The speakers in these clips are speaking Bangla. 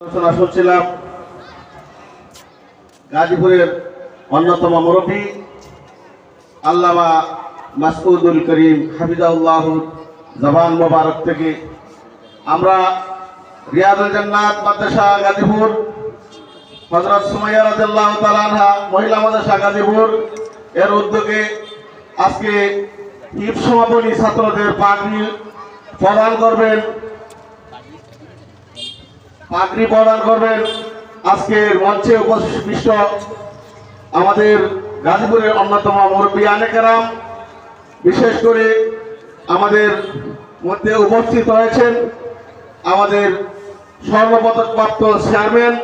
আলোচনা গাজীপুরের অন্যতম মুরব্বী আল্লামা করিম হাফিজাউল্লাহ জবান মোবারক থেকে। আমরা জান্নাত মাদ্রাসা গাজীপুর হজরত সুমাইয়া মহিলা মাদ্রাসা গাজীপুর। এর উদ্যোগে আজকে সমাপনী ছাত্রদের পাগড়ি প্রদান করবেন পাগড়ি প্রদান করবেন। আজকের মঞ্চে উপবিষ্ট আমাদের গাজীপুরের অন্যতম মুরব্বী আনেকেরাম বিশেষ করে আমাদের মধ্যে উপস্থিত হয়েছেন আমাদের স্বর্ণপদকপ্রাপ্ত চেয়ারম্যান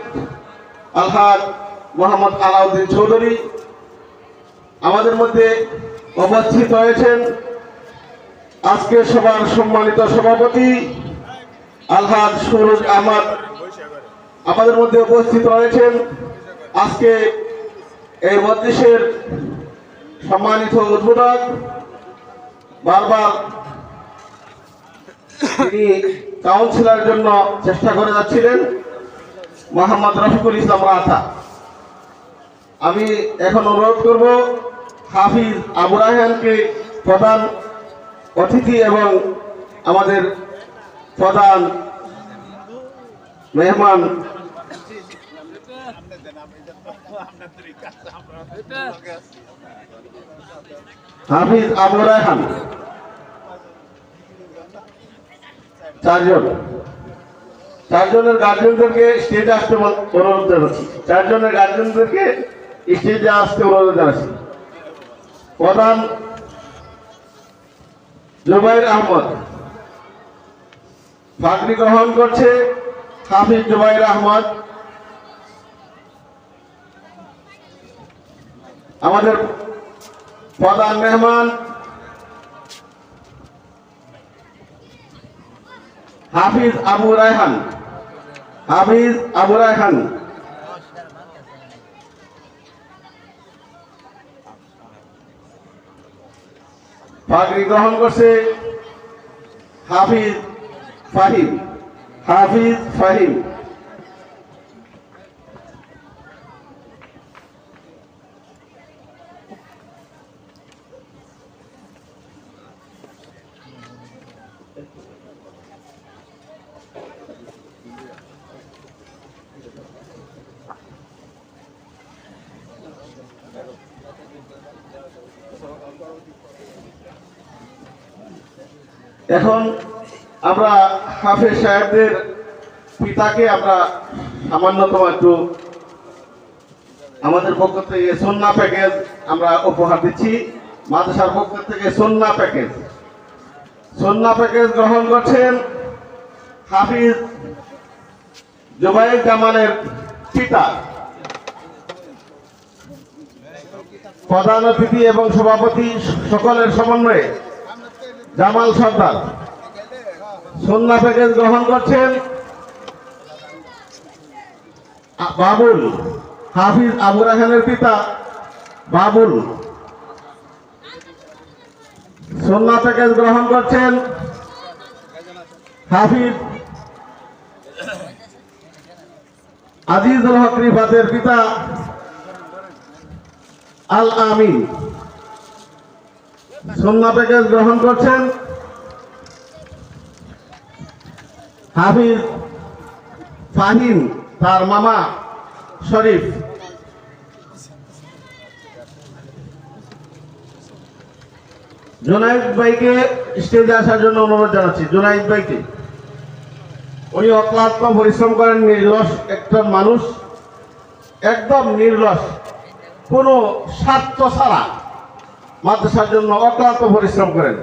আলহাজ মোহাম্মদ আলাউদ্দিন চৌধুরী। আমাদের মধ্যে উপস্থিত হয়েছেন আজকে সবার সম্মানিত সভাপতি আলহাদ সুরজ আহমদ আমাদের মধ্যে উপস্থিত রয়েছেন আজকে এই মজলিসের সম্মানিত উদ্বোধক, বারবার তিনি কাউন্সিলর জন্য চেষ্টা করে যাচ্ছিলেন, মোহাম্মদ রফিকুল ইসলাম রাথা। আমি এখন অনুরোধ করব, হাফিজ আবু রায়হানকে প্রধান অতিথি এবং আমাদের প্রধান মেহমান হাফিজ আবু রায়হান চারজন। চারজনের গার্জেনদেরকে স্টেজে আসতে অনুরোধ জানাচ্ছি। চারজনের গার্জেনদেরকে স্টেজে আসতে অনুরোধ জানাচ্ছি। প্রধান জুবাইর আহমদ। পাগড়ি গ্রহণ করছে হাফিজ জুবাইর আহমদ। আমাদের প্রধান মেহমান হাফিজ আবু রায়হান। হাফিজ আবু রায়হান। পাগড়ি গ্রহণ করছে হাফিজ ফাহিম। হাফিজ ফাহিম। এখন আমরা হাফেজ সাহেবদের পিতাকে আমরা সামান্যতম একটু আমাদের পক্ষ থেকে সন্না প্যাকেজ আমরা উপহার দিচ্ছি। মাদ্রাসার পক্ষ থেকে সন্না প্যাকেজ। সন্না প্যাকেজ গ্রহণ করছেন হাফিজ জুবাইর জামানের পিতা। প্রধান অতিথি এবং সভাপতি সকলের সমন্বয়ে জামাল সর্দার। সন্না প্যাকেজ গ্রহণ করছেন বাবুল হাফিজ আবু রাহানের পিতা বাবুল। সন্না প্যাকেজ গ্রহণ করছেন হাফিজ আজিজুল হক রিফাতের পিতা আল আমিন। সন্না প্যাকেজ গ্রহণ করছেন হাফিজ ফাহিম, তার মামা শরীফ। জোনাইদ ভাইকে স্টেজে আসার জন্য অনুরোধ জানাচ্ছি। জোনাইদ ভাইকে। উনি অক্লান্ত পরিশ্রম করেন, নির্লস একজন মানুষ, একদম নির্লস, কোনো স্বার্থ ছাড়া। মাদ্রাসার জন্য অক্লান্ত পরিশ্রম করেন।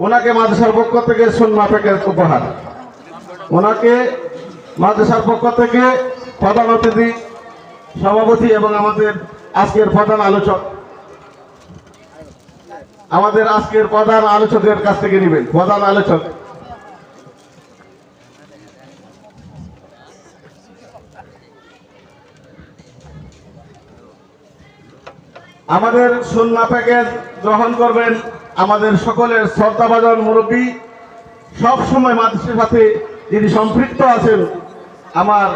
ওনাকে মাদ্রাসার পক্ষ থেকে সুন্মা প্যাকেজ উপহার। ওনাকে মাদ্রাসার পক্ষ থেকে প্রধান অতিথি, সভাপতি এবং আমাদের আজকের প্রধান আলোচক। আমাদের আজকের প্রধান আলোচকের কাছ থেকে নেবেন। প্রধান আলোচক। আমাদের সন্না প্যাকেজ গ্রহণ করবেন আমাদের সকলের শ্রদ্ধাভাজন মুরব্বী। সব সময় মাদ্রাসার সাথে যিনি সম্পৃক্ত আছেন, আমার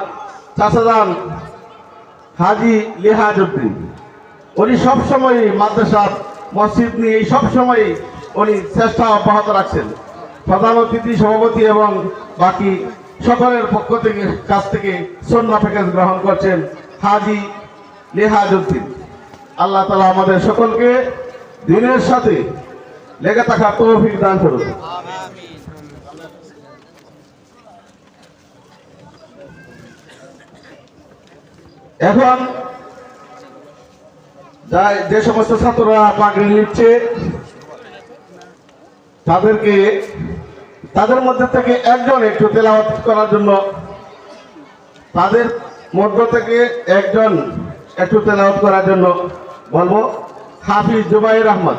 চাচাদান হাজি লিহাজউদ্দিন। উনি সবসময় মাদ্রাসা মসজিদ নিয়ে সবসময় উনি চেষ্টা অব্যাহত রাখছেন। প্রধান অতিথি, সভাপতি এবং বাকি সকলের পক্ষ থেকে, কাছ থেকে সন্না প্যাকেজ গ্রহণ করছেন হাজি লিহাজউদ্দিন। আল্লাহ তালা আমাদের সকলকে দিনের সাথে লেগে থাকা তৌফিক দান করুন। এখন যা- সমস্ত ছাত্ররা পাগড়ি নিচ্ছে, তাদেরকে, তাদের মধ্যে থেকে একজন একটু তেলাওয়াত করার জন্য, তাদের মধ্য থেকে একজন একটু তেলাওয়াত করার জন্য বলবো হাফিজ জুবাইর আহমদ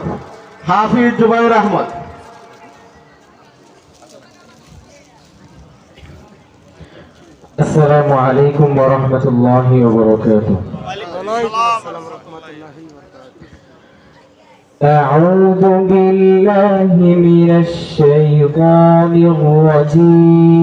হাফিজ জুবাইর আহমদ السلام عليكم ورحمة الله وبركاته أعوذ بالله من الشيطان الرجيم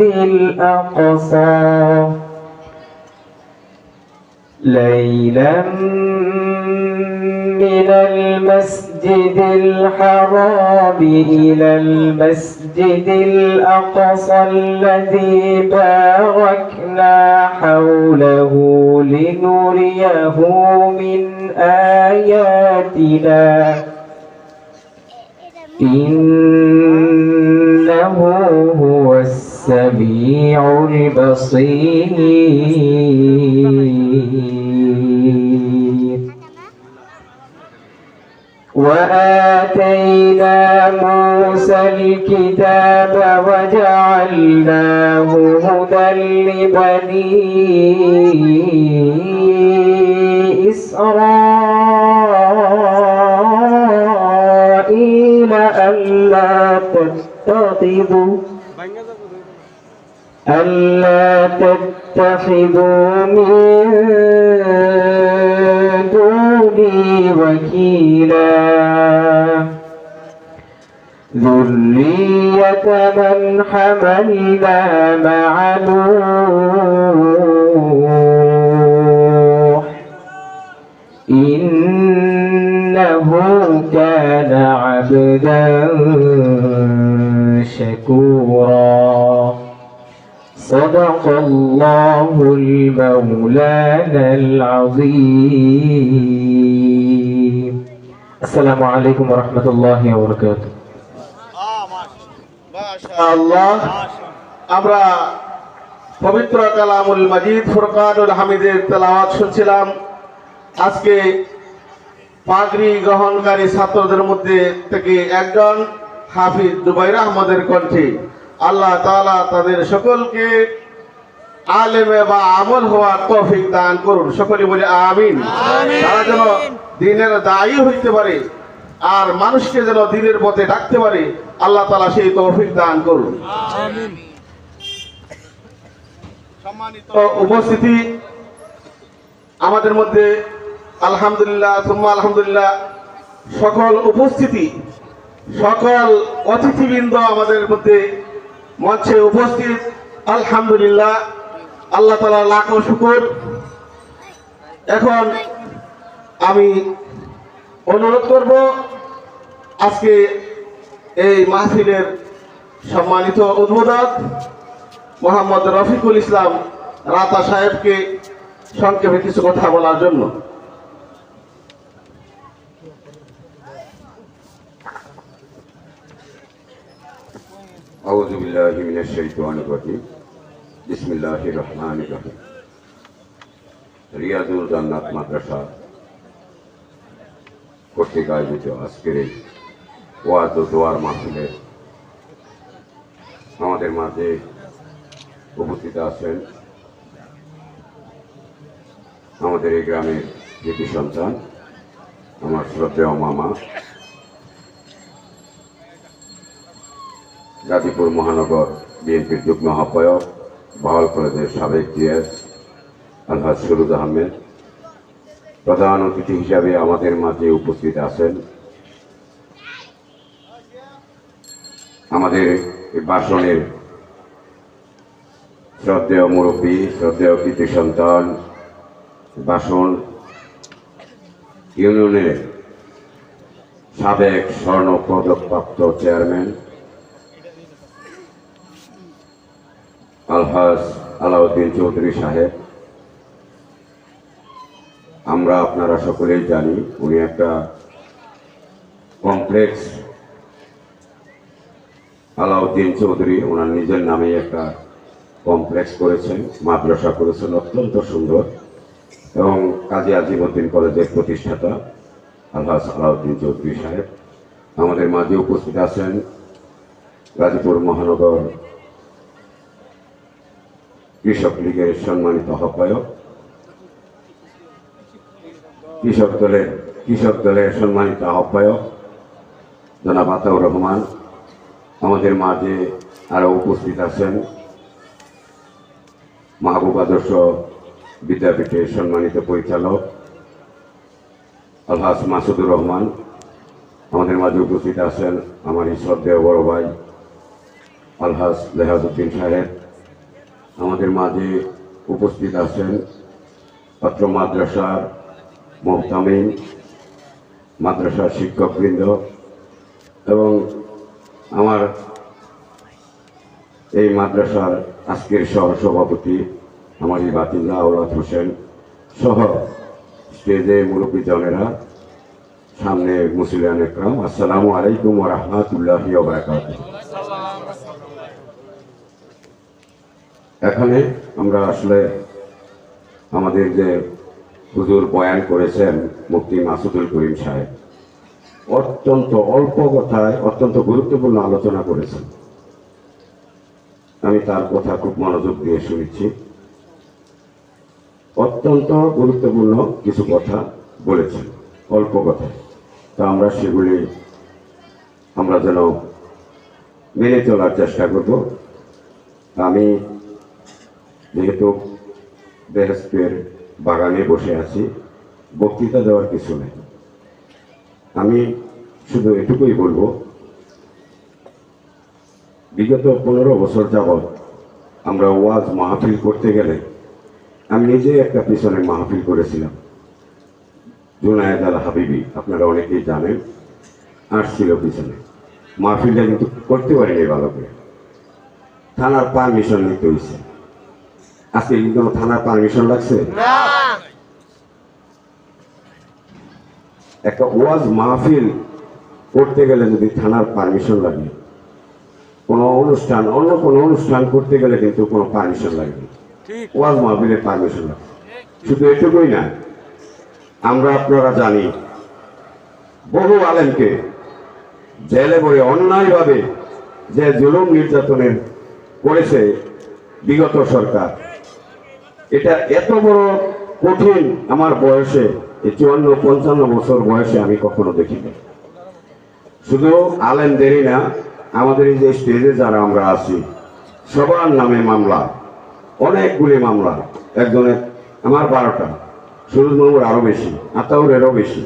الأقصى. ليلا من المسجد الحرام إلى المسجد الأقصى الذي باركنا حوله لنريه من آياتنا. السميع البصير. ألا تتخذوا من دوني وكيلا. ذرية من حملنا مع نوح. إنه كان عبدا شكورا. صدق الله المولانا العظيم السلام عليكم ورحمة الله وبركاته আল্লাহ আমরা পবিত্র কালামুল মাজিদ ফুরকানুল হামিদের তেলাওয়াত শুনছিলাম আজকে পাগড়ি গ্রহণকারী ছাত্রদের মধ্যে থেকে একজন হাফিজ জুবাইর আহমদের কণ্ঠে আল্লাহ তালা তাদের সকলকে আলেমে বা আমল হওয়ার তৌফিক দান করুন। সকলে বলে আমিন। তারা যেন দিনের দায়ী হইতে পারে আর মানুষকে যেন দিনের পথে ডাকতে পারে আল্লাহ তালা সেই তৌফিক দান করুন। সম্মানিত উপস্থিতি আমাদের মধ্যে আলহামদুলিল্লাহ সুম্মা আলহামদুলিল্লাহ সকল উপস্থিতি সকল অতিথিবৃন্দ আমাদের মধ্যে মঞ্চে উপস্থিত, আলহামদুলিল্লাহ, আল্লাহ তালা লাখো শুকুর। এখন আমি অনুরোধ করব, আজকে এই মাহফিলের সম্মানিত উদ্বোধক মোহাম্মদ রফিকুল ইসলাম রাতা সাহেবকে সংক্ষেপে কিছু কথা বলার জন্য। أعوذ بالله من الشيطان الرجيم بسم الله الرحمن الرحيم রিয়াজুল জান্নাত মাদ্রাসা কর্তৃক আয়োজিত আজকের এই ওয়াজ ও দোয়ার মাহফিলের আমাদের মাঝে উপস্থিত আছেন আমাদের এই গ্রামের কৃতি সন্তান আমার শ্রদ্ধেয় মামা গাজীপুর মহানগর বিএনপির যুগ্ম আহ্বায়ক, বহাল কলেজের সাবেক জিএস আলহাজ সুরুদ আহমেদ। প্রধান অতিথি হিসাবে আমাদের মাঝে উপস্থিত আছেন আমাদের বাসনের শ্রদ্ধেয় মুরব্বী, শ্রদ্ধেয় কৃতি সন্তান বাসন ইউনিয়নের সাবেক স্বর্ণ পদকপ্রাপ্ত চেয়ারম্যান আলহাজ আলাউদ্দিন চৌধুরী সাহেব। আমরা আপনারা সকলেই জানি উনি একটা কমপ্লেক্স আলাউদ্দিন চৌধুরী। ওনার নিজের নামে একটা কমপ্লেক্স করেছেন, মাদ্রাসা করেছেন, অত্যন্ত সুন্দর। এবং কাজী আজিমুদ্দিন কলেজের প্রতিষ্ঠাতা আলহাজ আলাউদ্দিন চৌধুরী সাহেব। আমাদের মাঝে উপস্থিত আছেন গাজীপুর মহানগর কৃষক লীগের সম্মানিত আহ্বায়ক। কৃষক দলের কৃষক দলের সম্মানিত আহ্বায়ক জনাব আতাউর রহমান, আমাদের মাঝে আরও উপস্থিত আছেন। মাহবুব আদর্শ বিদ্যাপীঠের সম্মানিত পরিচালক আলহাজ মাসুদুর রহমান, আমাদের মাঝে উপস্থিত আছেন আমার এই শ্রদ্ধেয় বড় ভাই, আলহাজ লেহাজুদ্দিন সাহেব আমাদের মাঝে উপস্থিত আছেন পত্র মাদ্রাসার মোহতামিন মাদ্রাসার শিক্ষকবৃন্দ এবং আমার এই মাদ্রাসার আজকের সহ সভাপতি আমার এই বাতিল্লা আওলাদ হোসেন সহ স্টেজে মুরব্বী জনেরা, সামনে মুসলিয়ান একরাম, আসসালামু আলাইকুম রহমতুল্লাহ বারাকাত এখানে আমরা আসলে আমাদের যে হুজুর বয়ান করেছেন মুফতি মাসুদুল করিম সাহেব, অত্যন্ত অল্প কথায় অত্যন্ত গুরুত্বপূর্ণ আলোচনা করেছেন। আমি তার কথা খুব মনোযোগ দিয়ে শুনেছি। অত্যন্ত গুরুত্বপূর্ণ কিছু কথা বলেছেন, অল্প কথা তা আমরা সেগুলি আমরা যেন মেনে চলার চেষ্টা করব। আমি যেহেতু বেহেস্তের বাগানে বসে আছি, বক্তৃতা দেওয়ার কিছু নেই। আমি শুধু এটুকুই বলব, বিগত পনেরো বছর যাবৎ আমরা ওয়াজ মাহফিল করতে গেলে আমি নিজে একটা পিছনে মাহফিল করেছিলাম। জুনায়দ আল হাবিবি, আপনারা অনেকেই জানেন আসছিল পিছনে। মাহফিলটা কিন্তু করতে পারিনি ভালো করে। থানার পারমিশন নিতে হয়েছে আজকে কিন্তু কোনো থানার পারমিশন লাগছে? একটা ওয়াজ মাহফিল করতে গেলে যদি থানার পারমিশন লাগে কোনো অনুষ্ঠান অন্য কোনো অনুষ্ঠান করতে গেলে কিন্তু কোনো পারমিশন লাগে। না। ওয়াজ মাহফিলের পারমিশন লাগে শুধু এটুকুই না আমরা আপনারা জানি বহু আলেমকে জেলে পড়ে অন্যায়ভাবে যে জুলুম নির্যাতনের করেছে বিগত সরকার এটা এত বড় কঠিন আমার বয়সে চুয়ান্ন, পঞ্চান্ন বছর বয়সে আমি কখনো দেখিনি। শুধু আলেমদেরই না, আমাদের এই যে স্টেজে যারা আমরা আছি, সবার নামে মামলা, অনেকগুলি মামলা। একজনের আমার বারোটা, সুরজ মামুর আরও বেশি, আতাউরেরও বেশি।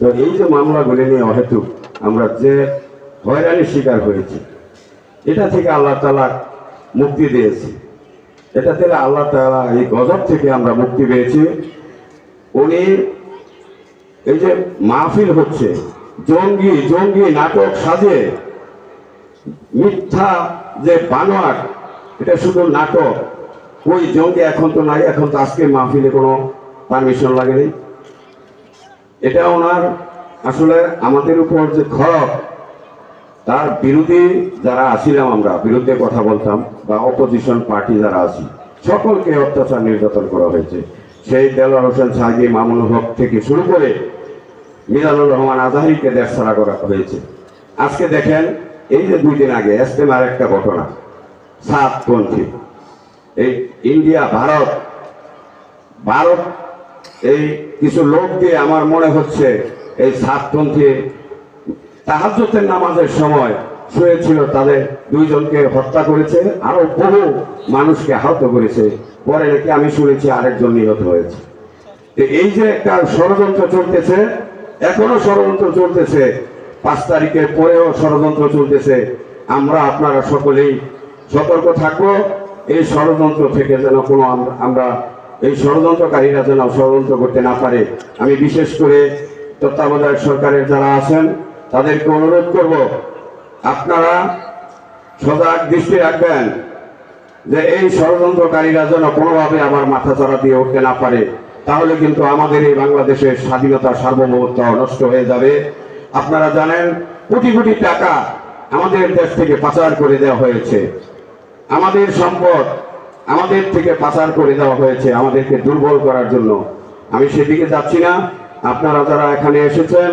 তো এই যে মামলাগুলি নিয়ে অহেতুক আমরা যে হয়রানির শিকার হয়েছি, এটা থেকে আল্লাহ তালা মুক্তি দিয়েছি। এটা থেকে আল্লাহ তালা এই গজব থেকে আমরা মুক্তি পেয়েছি। উনি এই যে মাহফিল হচ্ছে, জঙ্গি জঙ্গি নাটক সাজে, মিথ্যা যে বানোয়াট, এটা শুধু নাটক। ওই জঙ্গি এখন তো নাই, এখন তো আজকে মাহফিলে কোনো পারমিশন লাগেনি। এটা ওনার আসলে আমাদের উপর যে খরচ তার বিরোধী যারা আছিলাম আমরা, বিরুদ্ধে কথা বলতাম, বা অপোজিশন পার্টি যারা আছি, সকলকে অত্যাচার নির্যাতন করা হয়েছে। সেই দেলোয়ার হোসেন সাহাজি মামুন হক থেকে শুরু করে মিজানুর রহমান আজাহিকে দেশ ছাড়া করা হয়েছে। আজকে দেখেন, এই যে দুই দিন আগে এসতেমার একটা ঘটনা সাত সাতপন্থী। এই ইন্ডিয়া, ভারত ভারত, এই কিছু লোক দিয়ে আমার মনে হচ্ছে, এই সাতপন্থী তাহাজ্জতের নামাজের সময় শুয়েছিল তাদের দুইজনকে হত্যা করেছে, আরও বহু মানুষকে আহত করেছে। পরে নাকি আমি শুনেছি আরেকজন নিহত হয়েছে। এই যে একটা ষড়যন্ত্র চলতেছে, এখনও ষড়যন্ত্র চলতেছে। পাঁচ তারিখের পরেও ষড়যন্ত্র চলতেছে। আমরা আপনারা সকলেই সতর্ক থাকব। এই ষড়যন্ত্র থেকে যেন কোনো আমরা এই ষড়যন্ত্রকারীরা যেন ষড়যন্ত্র করতে না পারে। আমি বিশেষ করে তত্ত্বাবধায়ক সরকারের যারা আছেন তাদেরকে অনুরোধ করব, আপনারা সজাগ দৃষ্টি রাখবেন যে এই ষড়যন্ত্রকারীরা যেন কোনোভাবে আমার মাথা চড়া দিয়ে উঠতে না পারে, তাহলে কিন্তু আমাদের এই বাংলাদেশের স্বাধীনতা সার্বভৌমত্ব নষ্ট হয়ে যাবে। আপনারা জানেন, কোটি কোটি টাকা আমাদের দেশ থেকে পাচার করে দেওয়া হয়েছে। আমাদের সম্পদ আমাদের থেকে পাচার করে দেওয়া হয়েছে আমাদেরকে দুর্বল করার জন্য। আমি সেদিকে যাচ্ছি না। আপনারা যারা এখানে এসেছেন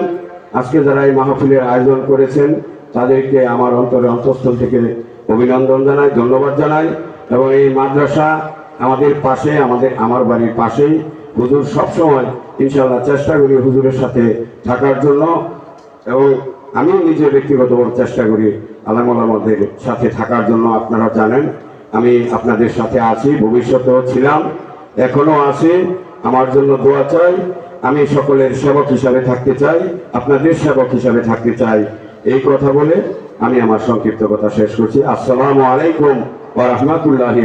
আজকে যারা এই মাহফিলের আয়োজন করেছেন, তাদেরকে আমার অন্তরে অন্তঃস্থল থেকে অভিনন্দন জানাই, ধন্যবাদ জানাই। এবং এই মাদ্রাসা আমাদের পাশে, আমাদের, আমার বাড়ির পাশেই। হুজুর সবসময় ইনশাল্লাহ চেষ্টা করি হুজুরের সাথে থাকার জন্য। এবং আমিও নিজে ব্যক্তিগতভাবে চেষ্টা করি আলামদের সাথে থাকার জন্য, আপনারা জানেন। আমি আপনাদের সাথে আছি, ভবিষ্যতেও ছিলাম, এখনও আছি। আমার জন্য দোয়া চাই। আমি সকলের সেবক হিসাবে থাকতে চাই, আপনাদের সেবক হিসাবে থাকতে চাই। এই কথা বলে আমি আমার সংক্ষিপ্ত কথা শেষ করছি। আসসালামু আলাইকুম ওয়া রাহমাতুল্লাহি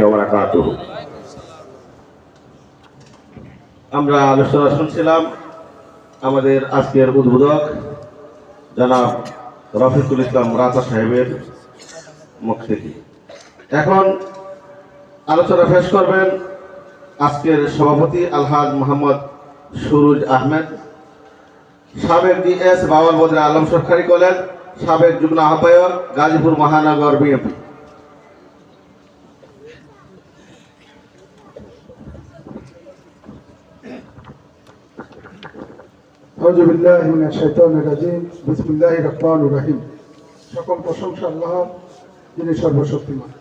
আমরা আলোচনা শুনছিলাম আমাদের আজকের উদ্বোধক, জনাব রফিকুল ইসলাম রাজা সাহেবের মুখ থেকে। এখন আলোচনা শেষ করবেন আজকের সভাপতি আলহাজ মোহাম্মদ সুরুজ আহমেদ, সাবেক ডিএস বাবর বদরে আলম সরকারি কলেজ, সাবেক যুগ্ম আহ্বায়ক, গাজীপুর মহানগর বিএনপি। আউযু বিল্লাহি মিনাশ শাইতানির রাজিম, বিসমিল্লাহির রহমানির রহিম। সকল প্রশংসা আল্লাহ যিনি সর্বশক্তিমান।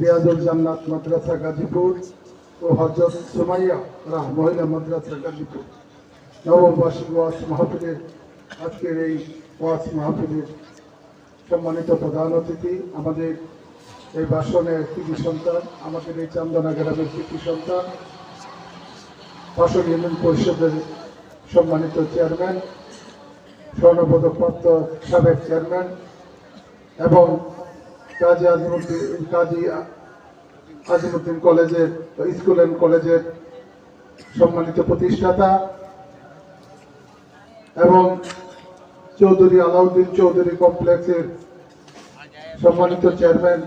রিয়াজুল জান্নাত মাদ্রাসা গাজীপুর ও হজরত সুমাইয়া রাহ মহিলা মাদ্রাসা গাজীপুর নবম বার্ষিক ওয়াস মাহফিলের আজকের এই ওয়াস মাহফিলের সম্মানিত প্রধান অতিথি, আমাদের এই বাসনের কৃতি সন্তান, আমাদের এই চান্দনা গ্রামের কৃতি সন্তান ফসল ইউনিয়ন পরিষদের সম্মানিত চেয়ারম্যান স্বর্ণপদকপ্রাপ্ত সাবেক চেয়ারম্যান এবং কাজী আজিমুদ্দিন কাজী আজিমুদ্দিন কলেজের স্কুল অ্যান্ড কলেজের সম্মানিত প্রতিষ্ঠাতা এবং চৌধুরী আলাউদ্দিন চৌধুরী কমপ্লেক্সের সম্মানিত চেয়ারম্যান,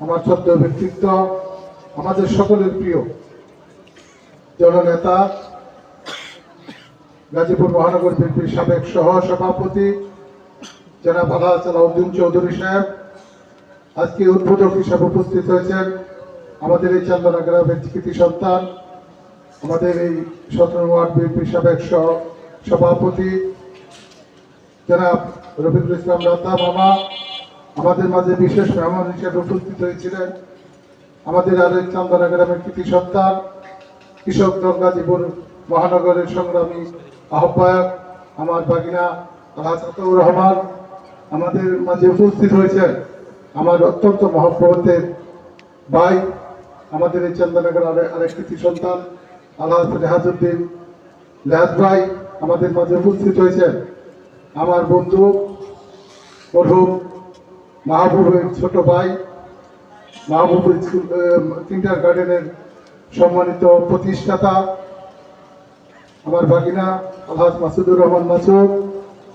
আমার সদ্য ব্যক্তিত্ব, আমাদের সকলের প্রিয় জননেতা, গাজীপুর মহানগর বিএনপির সাবেক সহ সভাপতি জনাব আল্লাহ সালাউদ্দিন চৌধুরী সাহেব আজকে উদ্বোধক হিসাবে উপস্থিত হয়েছেন আমাদের এই চান্দনা গ্রামের কৃতি সন্তান, আমাদের এই সতেরো ওয়ার্ড বিএনপির সাবেক সভাপতি, জনাব রবীন্দ্র ইসলাম রাতা মামা, আমাদের মাঝে বিশেষ মেহমান হিসেবে উপস্থিত হয়েছিলেন। আমাদের আরেক চান্দনা গ্রামের কৃতি সন্তান, কৃষক দল গাজীপুর মহানগরের সংগ্রামী আহ্বায়ক, আমার বাগিনা রহমান, আমাদের মাঝে উপস্থিত হয়েছেন। আমার অত্যন্ত মহব্বতের ভাই, আমাদের এই চন্দননগর আরে- আরেক কৃতি সন্তান, আল্লাহ রেহাজুদ্দিন লেহাজ ভাই আমাদের মাঝে উপস্থিত হয়েছেন। আমার বন্ধু, মরহুম মাহবুবের ছোট ভাই মাহবুব স্কুল কিন্টার গার্ডেনের সম্মানিত প্রতিষ্ঠাতা, আমার ভাগিনা আলহাজ মাসুদুর রহমান মাসুদ,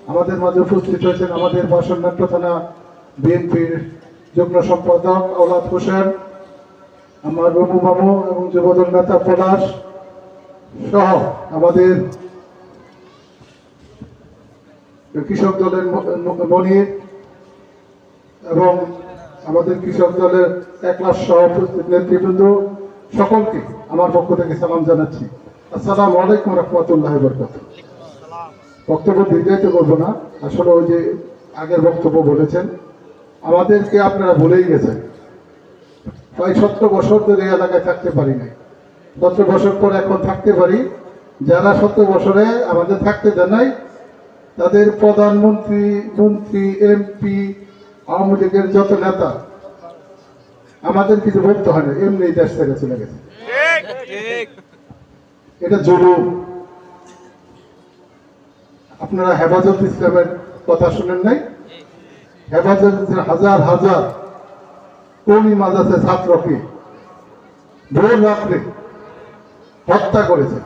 আমাদের মাঝে উপস্থিত হয়েছেন আমাদের বাসন্নাট্য থানা বিএনপির যুগ্ম সম্পাদক আওলাদ হোসেন, আমার রবু মামু এবং যুবদল নেতা পলাশ সহ আমাদের কৃষক দলের মনির এবং আমাদের কৃষক দলের একলাস সহ নেতৃবৃন্দ সকলকে আমার পক্ষ থেকে সালাম জানাচ্ছি। আসসালামু আলাইকুম রহমতুল্লাহ বরকাত বক্তব্য দীর্ঘায়িত করব না। আসলে ওই যে আগের বক্তব্য বলেছেন আমাদেরকে আপনারা ভুলেই গেছেন। প্রায় সত্তর বছর ধরে এলাকায় থাকতে পারি নাই। সত্তর বছর পর এখন থাকতে পারি। যারা সত্তর বছরে আমাদের থাকতে দেন নাই, তাদের প্রধানমন্ত্রী, মন্ত্রী, এমপি, আওয়ামী লীগের যত নেতা, আমাদের কিছু বলতে হয় না, এমনি দেশ থেকে চলে গেছে। এটা জরুর আপনারা হেফাজত ইসলামের কথা শুনেন নাই? হেফাজত হাজার হাজার কর্মী মাদ্রাসা ছাত্রকে ভোর রাত্রে হত্যা করেছে।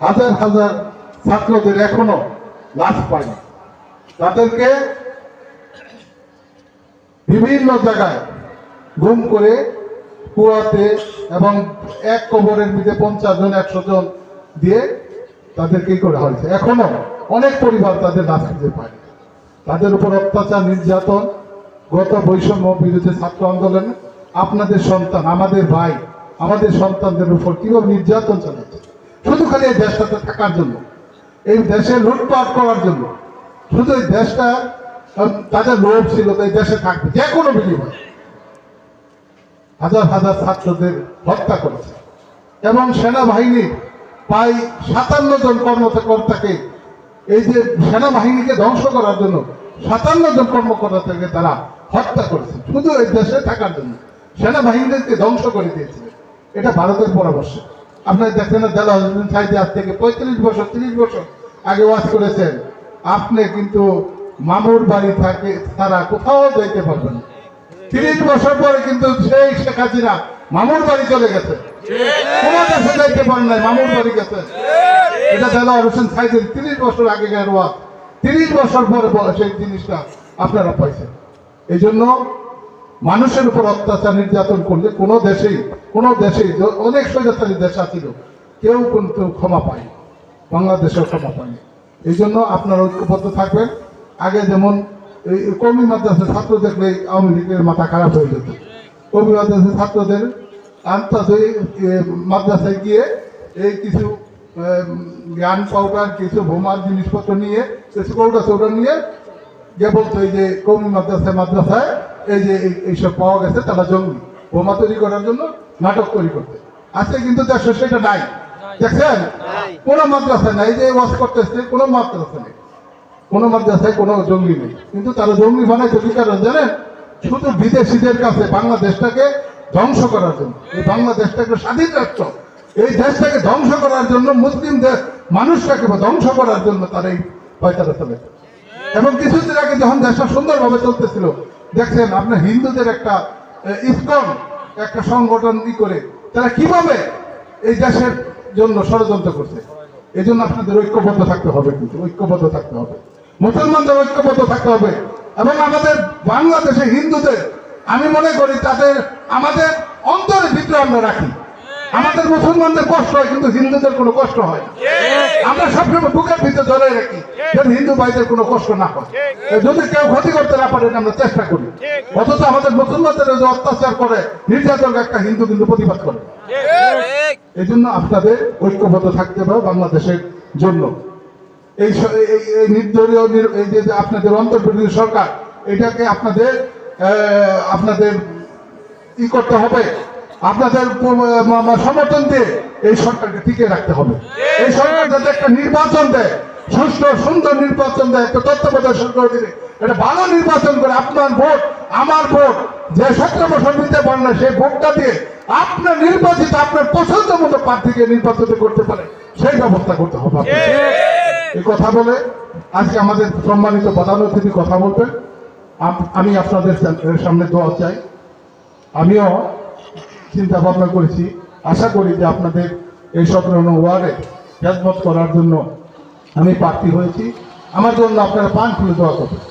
হাজার হাজার ছাত্রদের এখনও লাশ পায়নি। তাদেরকে বিভিন্ন জায়গায় গুম করে কুয়াতে এবং এক কবরের মধ্যে পঞ্চাশ জন, একশো জন দিয়ে তাদেরকে করা হয়েছে? এখনও অনেক পরিবার তাদের লাশ খুঁজে পায়নি তাদের উপর অত্যাচার, নির্যাতন গত বৈষম্য বিরোধী ছাত্র আন্দোলনে আপনাদের সন্তান, আমাদের ভাই, আমাদের সন্তানদের উপর কীভাবে নির্যাতন চালাচ্ছে? শুধু খালি এই দেশটাতে থাকার জন্য, এই দেশে লুটপাট করার জন্য, শুধু এই দেশটা তাদের লোভ ছিল এই দেশে থাকবে, যে কোনো বিনিময়। হাজার হাজার ছাত্রদের হত্যা করেছে। এবং সেনাবাহিনীর প্রায় সাতান্ন জন কর্মকর্তাকে এই যে সেনাবাহিনীকে ধ্বংস করার জন্য সাতান্ন জন কর্মকর্তাকে তারা হত্যা করেছে, শুধু এই দেশে থাকার জন্য। সেনাবাহিনীদেরকে ধ্বংস করে দিয়েছিল এটা ভারতের পরামর্শ। আপনার দেখেন আজ থেকে পঁয়ত্রিশ বছর, তিরিশ বছর আগে ওয়াজ করেছেন, আপনি কিন্তু মামুর বাড়ি থাকে, তারা কোথাও যাইতে পারবেন তিরিশ বছর পরে কিন্তু সেই শেখ হাসিনা মামুর বাড়ি চলে গেছে। কোনো দেশে যাইতে পারেন নাই, মামুর বাড়ি গেছে। এটা দেলোয়ার হোসেন সাইদের তিরিশ বছর আগে ওয়াজ তিরিশ বছর পরে সেই জিনিসটা আপনারা পাইছেন। এই জন্য মানুষের উপর অত্যাচার নির্যাতন করলে কোনো দেশেই কোনো দেশেই অনেক স্বৈরাচারী দেশ আছিল, কেউ কিন্তু ক্ষমা পায়নি। বাংলাদেশেও ক্ষমা পায়নি। এই জন্য আপনারা ঐক্যবদ্ধ থাকবেন। আগে যেমন এই কমি মাদ্রাসা ছাত্র দেখলে আওয়ামী লীগের মাথা খারাপ হয়ে যেত। কমি মাদ্রাসা ছাত্রদের আন্তর্জাতিক মাদ্রাসায় গিয়ে এই কিছু জ্ঞান পাউডার কিছু বোমার জিনিসপত্র নিয়ে কিছু কৌটা চৌটা নিয়ে যে বলতো এই যে কৌমি মাদ্রাসায় মাদ্রাসায় এই যে এইসব পাওয়া গেছে তারা জঙ্গি। বোমা তৈরি করার জন্য নাটক তৈরি করতে। আজকে কিন্তু দেশে সেটা নাই। দেখছেন? কোনো মাদ্রাসা নাই যে ওয়াজ করতেছে কোনো মাদ্রাসা নেই। কোনো মাদ্রাসায় কোনো জঙ্গি নেই। কিন্তু তারা জঙ্গি বানাইতে কি কারণ জানেন? শুধু বিদেশিদের কাছে বাংলাদেশটাকে ধ্বংস করার জন্য। এই বাংলাদেশটাকে স্বাধীন রাষ্ট্র এই দেশটাকে ধ্বংস করার জন্য, মুসলিম দেশ মানুষটাকে ধ্বংস করার জন্য তারা এই পয়তারা চলে। এবং কিছুদিন আগে যখন দেশটা সুন্দরভাবে চলতেছিল, দেখছেন আপনার হিন্দুদের একটা ইসকন, একটা সংগঠন ই করে, তারা কীভাবে এই দেশের জন্য ষড়যন্ত্র করছে? এই জন্য আপনাদের ঐক্যবদ্ধ থাকতে হবে কিন্তু, ঐক্যবদ্ধ থাকতে হবে। মুসলমানদের ঐক্যবদ্ধ থাকতে হবে। এবং আমাদের বাংলাদেশে হিন্দুদের, আমি মনে করি তাদের, আমাদের অন্তরের ভিতরে আমরা রাখি। আমাদের মুসলমানদের কষ্ট হয় কিন্তু হিন্দুদের কোনো কষ্ট হয় না। আমরা সবসময় বুকের ভিতরে ধরে রাখি যেন হিন্দু ভাইদের কোনো কষ্ট না হয়। যদি কেউ ক্ষতি করতে না পারেন আমরা চেষ্টা করি। অথচ আমাদের মুসলমানদের যে অত্যাচার করে নির্যাতন একটা হিন্দু কিন্তু প্রতিবাদ করে। এই জন্য আপনাদের ঐক্যবদ্ধ থাকতে হবে বাংলাদেশের জন্য। এই এই- এই- এই নির্দলীয় এই যে আপনাদের অন্তর্বর্তী সরকার এটাকে আপনাদের আপনাদের ই করতে হবে। আপনাদের সমর্থন দিয়ে এই সরকারকে টিকে রাখতে হবে। এই সরকার যাতে একটা নির্বাচন দেয় সুস্থ সুন্দর নির্বাচন দেয়, একটা তত্ত্বাবধায়ক সরকার দিলে, একটা ভালো নির্বাচন করে আপনার ভোট, আমার ভোট, যে সতেরো বছর দিতে পারে না, সেই ভোটটা দিয়ে আপনার নির্বাচিত, আপনার পছন্দ মতো প্রার্থীকে নির্বাচিত করতে পারে, সেই ব্যবস্থা করতে হবে এই কথা বলে আজকে আমাদের সম্মানিত প্রধান অতিথি কথা বলবেন। আমি আপনাদের সামনে দোয়া চাই। আমিও চিন্তা ভাবনা করেছি। আশা করি যে আপনাদের এই সতেরো ওয়ার্ডে খেদমত করার জন্য আমি প্রার্থী হয়েছি। আমার জন্য আপনারা পান খুলে দেওয়া করবেন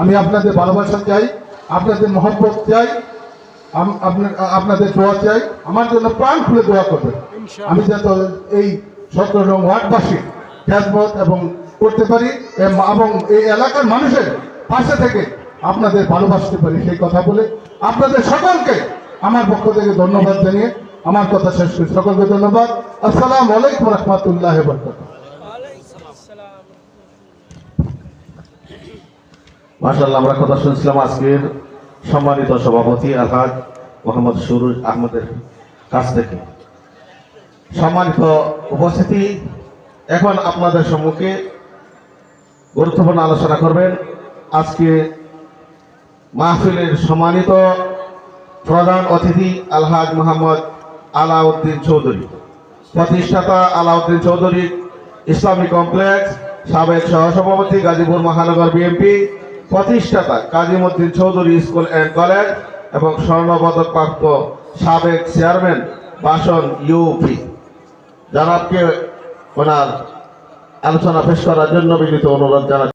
আমি আপনাদের ভালোবাসা চাই আপনাদের মহব্বত চাই আপনাদের দোয়া চাই। আমার জন্য প্রাণ খুলে দোয়া করবেন। আমি যাতে এই সতেরো নং ওয়ার্ডবাসী খেদমত এবং করতে পারি এবং এই এলাকার মানুষের পাশে থেকে আপনাদের ভালোবাসতে পারি সেই কথা বলে আপনাদের সকলকে আমার পক্ষ থেকে ধন্যবাদ জানিয়ে আমার কথা শেষ করি। সকলকে ধন্যবাদ। আসসালাম আলাইকুম রহমতুল্লাহ বরকাত মাসাল্লাহ আমরা কথা শুনছিলাম আজকের সম্মানিত সভাপতি আলহাজ মোহাম্মদ সুরুজ আহমদের কাছ থেকে। সম্মানিত উপস্থিতি, এখন আপনাদের সম্মুখে গুরুত্বপূর্ণ আলোচনা করবেন। আজকে মাহফিলের সম্মানিত প্রধান অতিথি আলহাজ মোহাম্মদ আলাউদ্দিন চৌধুরী। প্রতিষ্ঠাতা আলাউদ্দিন চৌধুরী ইসলামী কমপ্লেক্স, সাবেক সহসভাপতি গাজীপুর মহানগর বিএনপি, প্রতিষ্ঠাতা Kazimuddin Chowdhury school and college এবং স্বর্ণপদক প্রাপ্ত সাবেক চেয়ারম্যান বাসন ইউপি। জনাবকে ওনার আলোচনা পেশ করার জন্য বিনীত অনুরোধ জানাচ্ছি।